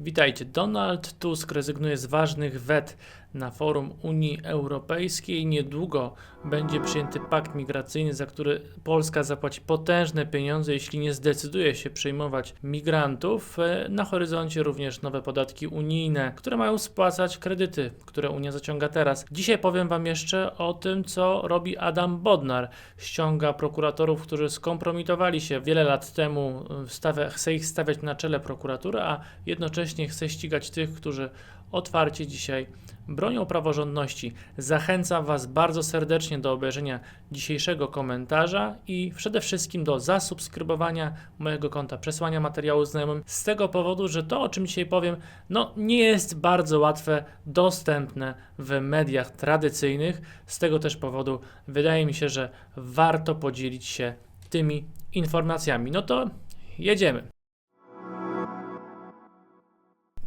Witajcie. Donald Tusk rezygnuje z ważnych wet na forum Unii Europejskiej. Niedługo będzie przyjęty pakt migracyjny, za który Polska zapłaci potężne pieniądze, jeśli nie zdecyduje się przyjmować migrantów. Na horyzoncie również nowe podatki unijne, które mają spłacać kredyty, które Unia zaciąga teraz. Dzisiaj powiem Wam jeszcze o tym, co robi Adam Bodnar. Ściąga prokuratorów, którzy skompromitowali się wiele lat temu, stawia, chce ich stawiać na czele prokuratury, a jednocześnie chce ścigać tych, którzy otwarcie dzisiaj bronią praworządności. Zachęcam Was bardzo serdecznie do obejrzenia dzisiejszego komentarza i przede wszystkim do zasubskrybowania mojego konta, przesłania materiału znajomym z tego powodu, że to, o czym dzisiaj powiem, no nie jest bardzo łatwe dostępne w mediach tradycyjnych. Z tego też powodu wydaje mi się, że warto podzielić się tymi informacjami. No to jedziemy.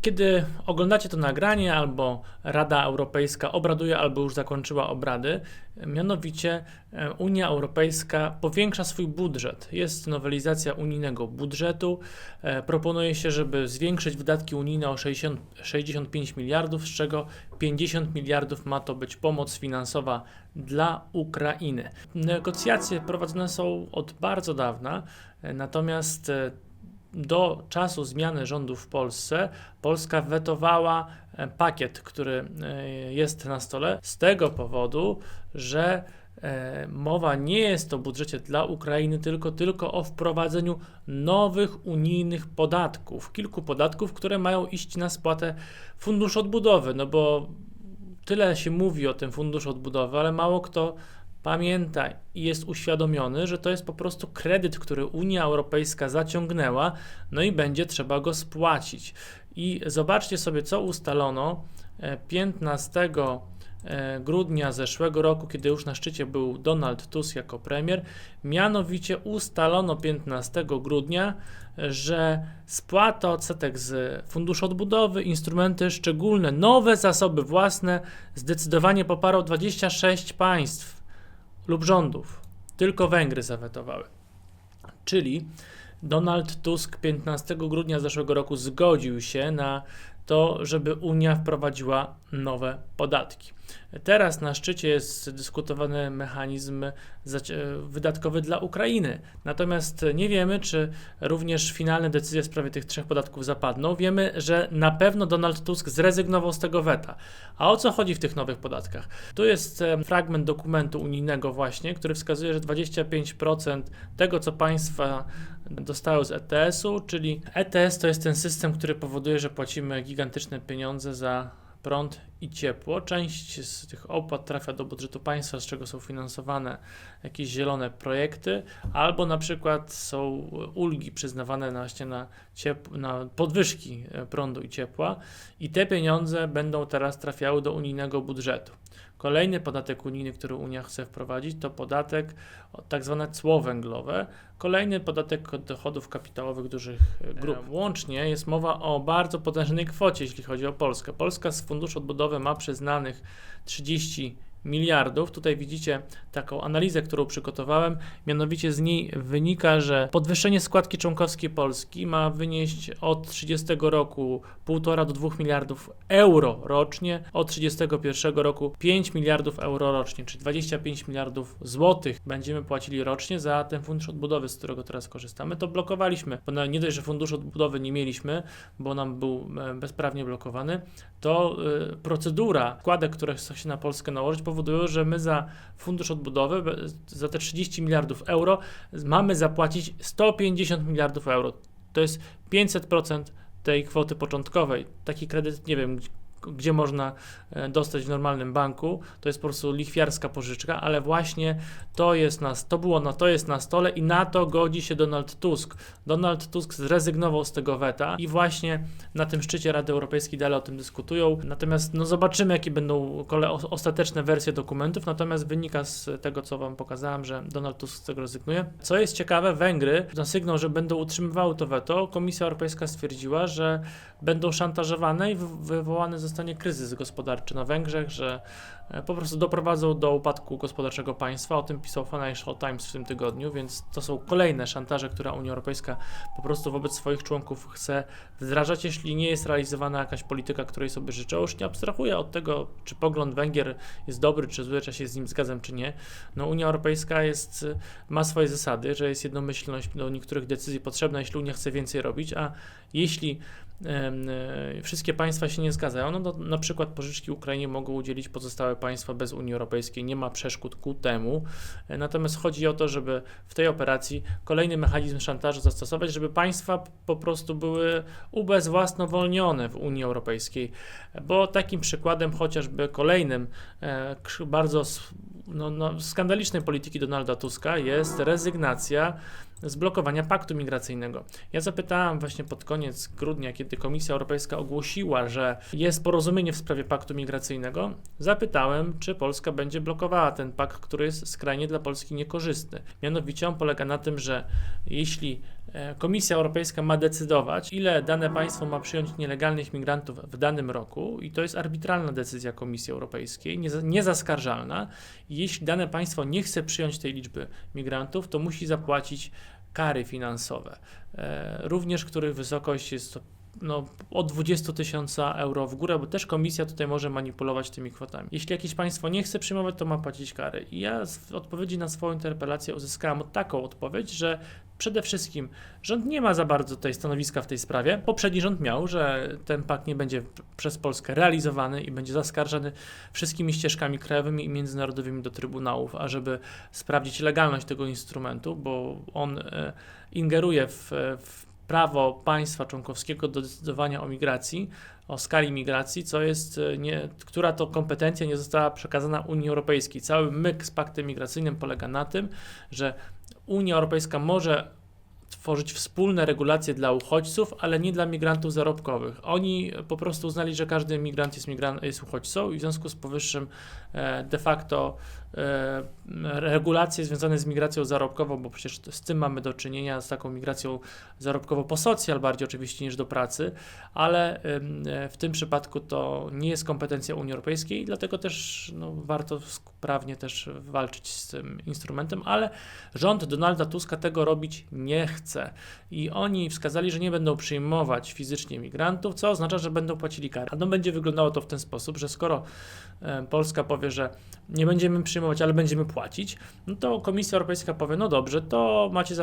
Kiedy oglądacie to nagranie, albo Rada Europejska obraduje, albo już zakończyła obrady, mianowicie e, Unia Europejska powiększa swój budżet. Jest nowelizacja unijnego budżetu. E, Proponuje się, żeby zwiększyć wydatki unijne o 60, 65 miliardów, z czego 50 miliardów ma to być pomoc finansowa dla Ukrainy. Negocjacje prowadzone są od bardzo dawna, e, natomiast do czasu zmiany rządu w Polsce Polska wetowała e, pakiet, który e, jest na stole z tego powodu, że e, mowa nie jest o budżecie dla Ukrainy, tylko, tylko o wprowadzeniu nowych unijnych podatków. Kilku podatków, które mają iść na spłatę funduszu odbudowy, no bo tyle się mówi o tym funduszu odbudowy, ale mało kto pamięta i jest uświadomiony, że to jest po prostu kredyt, który Unia Europejska zaciągnęła, no i będzie trzeba go spłacić. I zobaczcie sobie, co ustalono e, 15 e, grudnia zeszłego roku, kiedy już na szczycie był Donald Tusk jako premier. Mianowicie ustalono 15 grudnia, że spłata odsetek z Funduszu Odbudowy, instrumenty szczególne, nowe zasoby własne zdecydowanie poparło 26 państw lub rządów. Tylko Węgry zawetowały. Czyli Donald Tusk 15 grudnia zeszłego roku zgodził się na to, żeby Unia wprowadziła nowe podatki. Teraz na szczycie jest dyskutowany mechanizm zaci- wydatkowy dla Ukrainy. Natomiast nie wiemy, czy również finalne decyzje w sprawie tych trzech podatków zapadną. Wiemy, że na pewno Donald Tusk zrezygnował z tego weta. A o co chodzi w tych nowych podatkach? Tu jest em, fragment dokumentu unijnego właśnie, który wskazuje, że 25% tego, co państwa dostały z ETS-u, czyli ETS to jest ten system, który powoduje, że płacimy gigantyczne pieniądze za prąd i ciepło. Część z tych opłat trafia do budżetu państwa, z czego są finansowane jakieś zielone projekty, albo na przykład są ulgi przyznawane na, właśnie na, na podwyżki e, prądu i ciepła i te pieniądze będą teraz trafiały do unijnego budżetu. Kolejny podatek unijny, który Unia chce wprowadzić, to podatek, tak zwane cło węglowe. Kolejny podatek od dochodów kapitałowych dużych e, grup. Łącznie jest mowa o bardzo potężnej kwocie, jeśli chodzi o Polskę. Polska z Funduszu Odbudowy ma przyznanych 30 miliardów. Tutaj widzicie taką analizę, którą przygotowałem. Mianowicie z niej wynika, że podwyższenie składki członkowskiej Polski ma wynieść od 30 roku 1,5 do 2 miliardów euro rocznie, od 31 roku 5 miliardów euro rocznie, czyli 25 miliardów złotych będziemy płacili rocznie za ten fundusz odbudowy, z którego teraz korzystamy. To blokowaliśmy, bo na- nie dość, że fundusz odbudowy nie mieliśmy, bo nam był e, bezprawnie blokowany, to y, procedura składek, które się na Polskę nałożyć, powodują, że my za fundusz odbudowy, za te 30 miliardów euro, mamy zapłacić 150 miliardów euro. To jest 500% tej kwoty początkowej. Taki kredyt, nie wiem, gdzie- można e, dostać w normalnym banku, to jest po prostu lichwiarska pożyczka, ale właśnie to jest na, to było na, to jest na stole i na to godzi się Donald Tusk. Donald Tusk zrezygnował z tego weta i właśnie na tym szczycie Rady Europejskiej dalej o tym dyskutują. Natomiast no zobaczymy, jakie będą kole, ostateczne wersje dokumentów. Natomiast wynika z tego, co Wam pokazałem, że Donald Tusk z tego rezygnuje. Co jest ciekawe, Węgry na sygnał, że będą utrzymywały to weto, Komisja Europejska stwierdziła, że będą szantażowane i wy- wywołany zostanie kryzys gospodarczy na Węgrzech, że po prostu doprowadzą do upadku gospodarczego państwa. O tym pisał Financial Times w tym tygodniu, więc to są kolejne szantaże, które Unia Europejska po prostu wobec swoich członków chce wdrażać, jeśli nie jest realizowana jakaś polityka, której sobie życzą. Już nie abstrahuję od tego, czy pogląd Węgier jest dobry, czy zły, czy się z nim zgadzam, czy nie. No Unia Europejska jest, ma swoje zasady, że jest jednomyślność do niektórych decyzji potrzebna, jeśli Unia chce więcej robić, a jeśli e, wszystkie państwa się nie zgadzają, no to na przykład pożyczki Ukrainie mogą udzielić pozostałe państwa bez Unii Europejskiej, nie ma przeszkód ku temu. Natomiast chodzi o to, żeby w tej operacji kolejny mechanizm szantażu zastosować, żeby państwa po prostu były ubezwłasnowolnione w Unii Europejskiej, bo takim przykładem chociażby kolejnym e, bardzo no, no, skandalicznej polityki Donalda Tuska jest rezygnacja z blokowania paktu migracyjnego. Ja zapytałem właśnie pod koniec grudnia, kiedy Komisja Europejska ogłosiła, że jest porozumienie w sprawie paktu migracyjnego, zapytałem, czy Polska będzie blokowała ten pakt, który jest skrajnie dla Polski niekorzystny. Mianowicie on polega na tym, że jeśli e, Komisja Europejska ma decydować, ile dane państwo ma przyjąć nielegalnych migrantów w danym roku, i to jest arbitralna decyzja Komisji Europejskiej, nieza- niezaskarżalna, jeśli dane państwo nie chce przyjąć tej liczby migrantów, to musi zapłacić kary finansowe, e, również których wysokość jest no, od 20 tysiąca euro w górę, bo też komisja tutaj może manipulować tymi kwotami. Jeśli jakieś państwo nie chce przyjmować, to ma płacić kary. I ja w odpowiedzi na swoją interpelację uzyskałem taką odpowiedź, że przede wszystkim rząd nie ma za bardzo tutaj stanowiska w tej sprawie. Poprzedni rząd miał, że ten pakt nie będzie przez Polskę realizowany i będzie zaskarżany wszystkimi ścieżkami krajowymi i międzynarodowymi do trybunałów, ażeby sprawdzić legalność tego instrumentu, bo on e, ingeruje w, w prawo państwa członkowskiego do decydowania o migracji, o skali migracji, co jest e, nie, która to kompetencja nie została przekazana Unii Europejskiej. Cały myk z paktem migracyjnym polega na tym, że Unia Europejska może tworzyć wspólne regulacje dla uchodźców, ale nie dla migrantów zarobkowych. Oni po prostu uznali, że każdy migrant jest, migran- jest uchodźcą i w związku z powyższym e, de facto regulacje związane z migracją zarobkową, bo przecież z tym mamy do czynienia, z taką migracją zarobkowo po socjal bardziej oczywiście niż do pracy, ale e, w tym przypadku to nie jest kompetencja Unii Europejskiej, dlatego też no, warto sprawnie też walczyć z tym instrumentem, ale rząd Donalda Tuska tego robić nie chce i oni wskazali, że nie będą przyjmować fizycznie migrantów, co oznacza, że będą płacili karę. A no będzie wyglądało to w ten sposób, że skoro e, Polska powie, że nie będziemy przyjmować, ale będziemy płacić, no to Komisja Europejska powie, no dobrze, to macie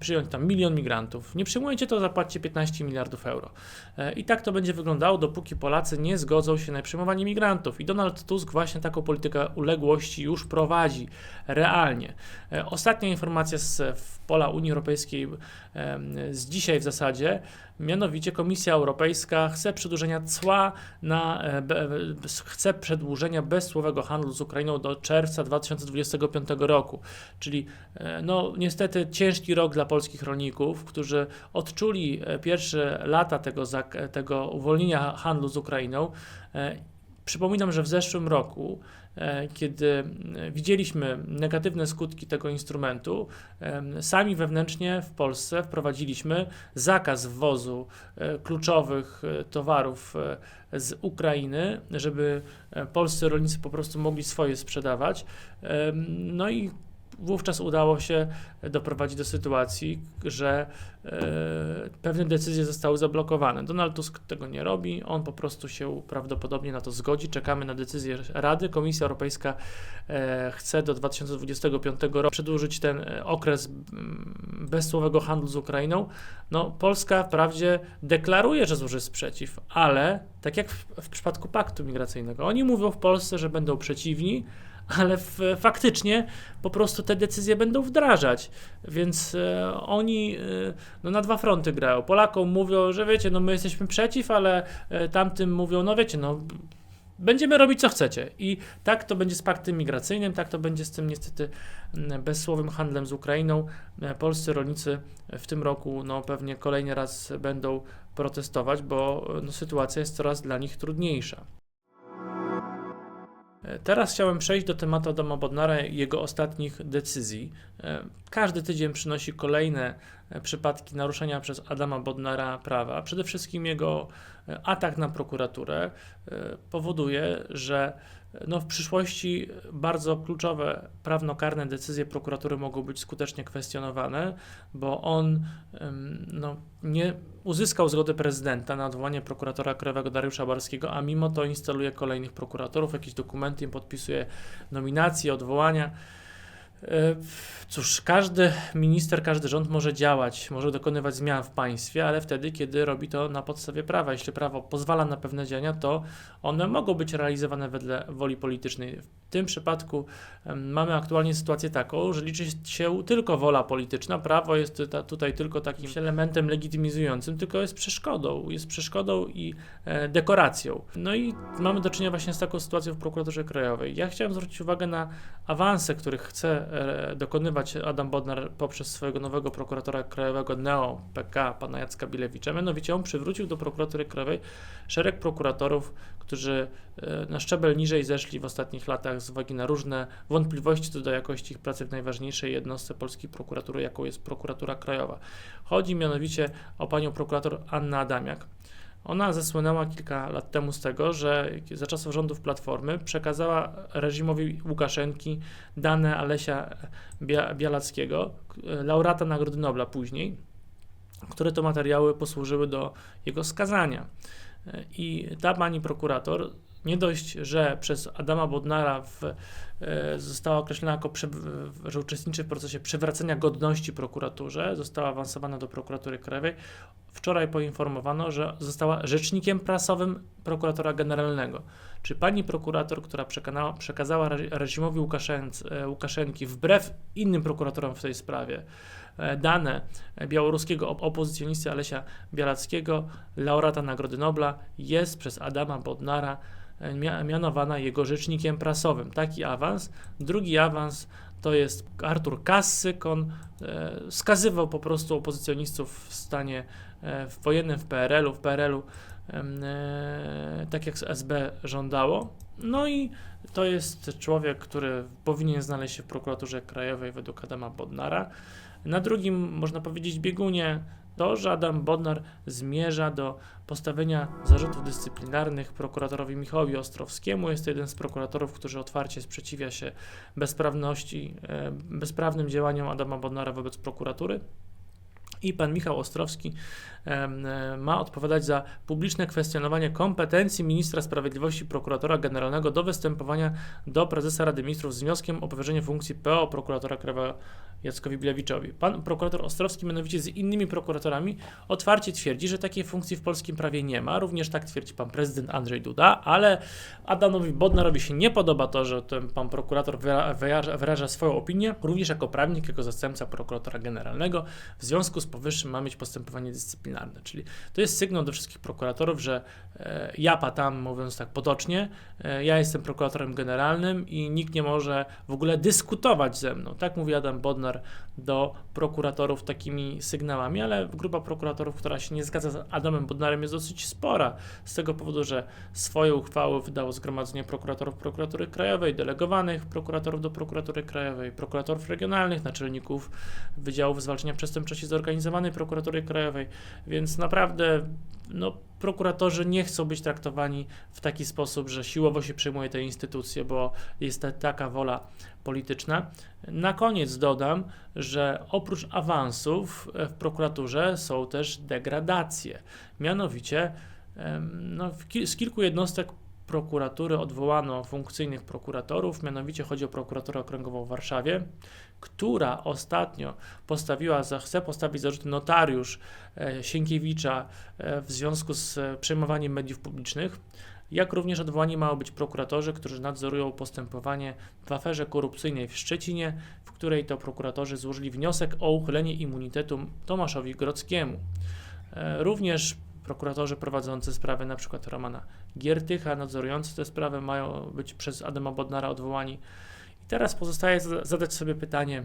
przyjąć tam milion migrantów. Nie przyjmujecie, to zapłacicie 15 miliardów euro. E, I tak to będzie wyglądało, dopóki Polacy nie zgodzą się na przyjmowanie migrantów. I Donald Tusk właśnie taką politykę uległości już prowadzi realnie. E, Ostatnia informacja z pola Unii Europejskiej z dzisiaj w zasadzie, mianowicie Komisja Europejska chce przedłużenia cła na, e, be- chce przedłużenia bezcłowego handlu z Ukrainą do czerwca 2025 roku, czyli e, no niestety ciężki rok dla polskich rolników, którzy odczuli e, pierwsze lata tego, tego uwolnienia handlu z Ukrainą. E, Przypominam, że w zeszłym roku, e, kiedy e, widzieliśmy negatywne skutki tego instrumentu, em, sami wewnętrznie w Polsce wprowadziliśmy zakaz wwozu e, kluczowych e, towarów e, z Ukrainy, żeby e, polscy rolnicy po prostu mogli swoje sprzedawać. No i wówczas udało się doprowadzić do sytuacji, że e, pewne decyzje zostały zablokowane. Donald Tusk tego nie robi, on po prostu się prawdopodobnie na to zgodzi. Czekamy na decyzję Rady. Komisja Europejska e, chce do 2025 roku przedłużyć ten e, okres mm, bezsłowego handlu z Ukrainą. No, Polska wprawdzie deklaruje, że złoży sprzeciw, ale tak jak w, w przypadku paktu migracyjnego, oni mówią w Polsce, że będą przeciwni, ale faktycznie po prostu te decyzje będą wdrażać. Więc e, oni e, no, na dwa fronty grają. Polakom mówią, że wiecie, no my jesteśmy przeciw, ale e, tamtym mówią, no wiecie, no będziemy robić co chcecie. I tak to będzie z paktem migracyjnym, tak to będzie z tym niestety m, bezsłowym handlem z Ukrainą. Polscy rolnicy w tym roku no, pewnie kolejny raz będą protestować, bo no, sytuacja jest coraz dla nich trudniejsza. Teraz chciałem przejść do tematu Adama Bodnara i jego ostatnich decyzji. E, Każdy tydzień przynosi kolejne przypadki naruszenia przez Adama Bodnara prawa. Przede wszystkim jego e, atak na prokuraturę e, powoduje, że no w przyszłości bardzo kluczowe prawnokarne decyzje prokuratury mogą być skutecznie kwestionowane, bo on no, nie uzyskał zgody prezydenta na odwołanie prokuratora krajowego Dariusza Barskiego, a mimo to instaluje kolejnych prokuratorów, jakieś dokumenty im podpisuje nominacje, odwołania. E, cóż, każdy minister, każdy rząd może działać, może dokonywać zmian w państwie, ale wtedy, kiedy robi to na podstawie prawa. Jeśli prawo pozwala na pewne działania, to one mogą być realizowane wedle woli politycznej. W tym przypadku mamy aktualnie sytuację taką, że liczy się tylko wola polityczna. Prawo jest tutaj tylko takim elementem legitymizującym, tylko jest przeszkodą. Jest przeszkodą i e, dekoracją. No i mamy do czynienia właśnie z taką sytuacją w prokuraturze krajowej. Ja chciałem zwrócić uwagę na awanse, których chce dokonywać Adam Bodnar poprzez swojego nowego prokuratora krajowego NEO PK, pana Jacka Bilewicza. Mianowicie on przywrócił do prokuratury krajowej szereg prokuratorów, którzy e, na szczebel niżej zeszli w ostatnich latach z uwagi na różne wątpliwości co do jakości ich pracy w najważniejszej jednostce polskiej prokuratury, jaką jest prokuratura krajowa. Chodzi mianowicie o panią prokurator Annę Adamiak. Ona zasłynęła kilka lat temu z tego, że za czasów rządów Platformy przekazała reżimowi Łukaszenki dane Alesia Bialackiego, laureata Nagrody Nobla później, które to materiały posłużyły do jego skazania. I ta pani prokurator nie dość, że przez Adama Bodnara w, e, została określona jako, że uczestniczy w procesie przywracania godności prokuraturze, została awansowana do prokuratury krajowej. Wczoraj poinformowano, że została rzecznikiem prasowym prokuratora generalnego. Czy pani prokurator, która przekazała reżimowi e, Łukaszenki wbrew innym prokuratorom w tej sprawie e, dane białoruskiego opozycjonisty Alesia Bialackiego, laureata Nagrody Nobla, jest przez Adama Bodnara mianowana jego rzecznikiem prasowym. Taki awans. Drugi awans to jest Artur Kassyk. On e, skazywał po prostu opozycjonistów w stanie e, wojennym w PRL-u, w PRL-u e, tak jak SB żądało. No i to jest człowiek, który powinien znaleźć się w prokuraturze krajowej według Adama Bodnara. Na drugim, można powiedzieć, biegunie to, że Adam Bodnar zmierza do postawienia zarzutów dyscyplinarnych prokuratorowi Michałowi Ostrowskiemu. Jest to jeden z prokuratorów, który otwarcie sprzeciwia się bezprawności, e, bezprawnym działaniom Adama Bodnara wobec prokuratury. I pan Michał Ostrowski e, ma odpowiadać za publiczne kwestionowanie kompetencji ministra sprawiedliwości prokuratora generalnego do występowania do prezesa Rady Ministrów z wnioskiem o powierzenie funkcji PO prokuratora krajowego Jackowi Bilewiczowi. Pan prokurator Ostrowski, mianowicie z innymi prokuratorami, otwarcie twierdzi, że takiej funkcji w polskim prawie nie ma. Również tak twierdzi pan prezydent Andrzej Duda, ale Adamowi Bodnarowi się nie podoba to, że ten pan prokurator wyraża, wyraża swoją opinię, również jako prawnik, jako zastępca prokuratora generalnego. W związku z powyższym ma mieć postępowanie dyscyplinarne. Czyli to jest sygnał do wszystkich prokuratorów, że e, ja patam, mówiąc tak potocznie, e, ja jestem prokuratorem generalnym i nikt nie może w ogóle dyskutować ze mną. Tak mówi Adam Bodnar do prokuratorów takimi sygnałami, ale grupa prokuratorów, która się nie zgadza z Adamem Bodnarem jest dosyć spora, z tego powodu, że swoje uchwały wydało Zgromadzenie Prokuratorów Prokuratury Krajowej, delegowanych prokuratorów do Prokuratury Krajowej, prokuratorów regionalnych, naczelników Wydziałów Zwalczania Przestępczości Zorganizowanej Prokuratury Krajowej, więc naprawdę no, prokuratorzy nie chcą być traktowani w taki sposób, że siłowo się przejmuje te instytucje, bo jest taka wola polityczna. Na koniec dodam, że oprócz awansów w prokuraturze są też degradacje. Mianowicie no, z kilku jednostek prokuratury odwołano funkcyjnych prokuratorów, mianowicie chodzi o prokuraturę okręgową w Warszawie, która ostatnio postawiła, chce postawić zarzuty notariusz e, Sienkiewicza e, w związku z e, przejmowaniem mediów publicznych, jak również odwołani mają być prokuratorzy, którzy nadzorują postępowanie w aferze korupcyjnej w Szczecinie, w której to prokuratorzy złożyli wniosek o uchylenie immunitetu Tomaszowi Grockiemu. Również prokuratorzy prowadzący sprawy np. Romana Giertycha, nadzorujący te sprawy mają być przez Adama Bodnara odwołani. Teraz pozostaje zadać sobie pytanie,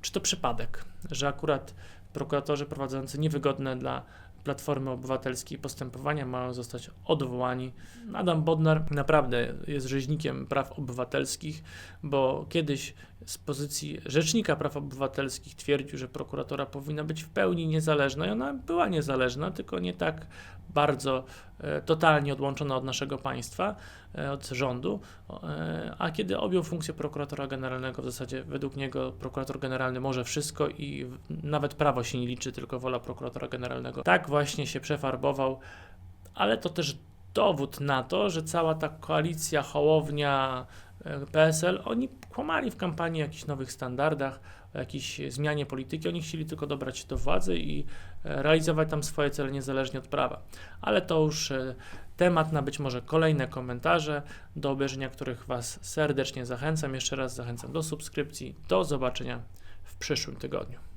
czy to przypadek, że akurat prokuratorzy prowadzący niewygodne dla Platformy Obywatelskiej postępowania, mają zostać odwołani. Adam Bodnar naprawdę jest rzeźnikiem praw obywatelskich, bo kiedyś z pozycji rzecznika praw obywatelskich twierdził, że prokuratora powinna być w pełni niezależna i ona była niezależna, tylko nie tak bardzo e, totalnie odłączona od naszego państwa, e, od rządu. E, a kiedy objął funkcję prokuratora generalnego, w zasadzie według niego prokurator generalny może wszystko i nawet prawo się nie liczy, tylko wola prokuratora generalnego. Tak właśnie się przefarbował, ale to też dowód na to, że cała ta koalicja Hołownia, PSL, oni kłamali w kampanii o jakichś nowych standardach, o jakiejś zmianie polityki. Oni chcieli tylko dobrać się do władzy i realizować tam swoje cele niezależnie od prawa. Ale to już e, temat na być może kolejne komentarze, do obejrzenia których Was serdecznie zachęcam. Jeszcze raz zachęcam do subskrypcji. Do zobaczenia w przyszłym tygodniu.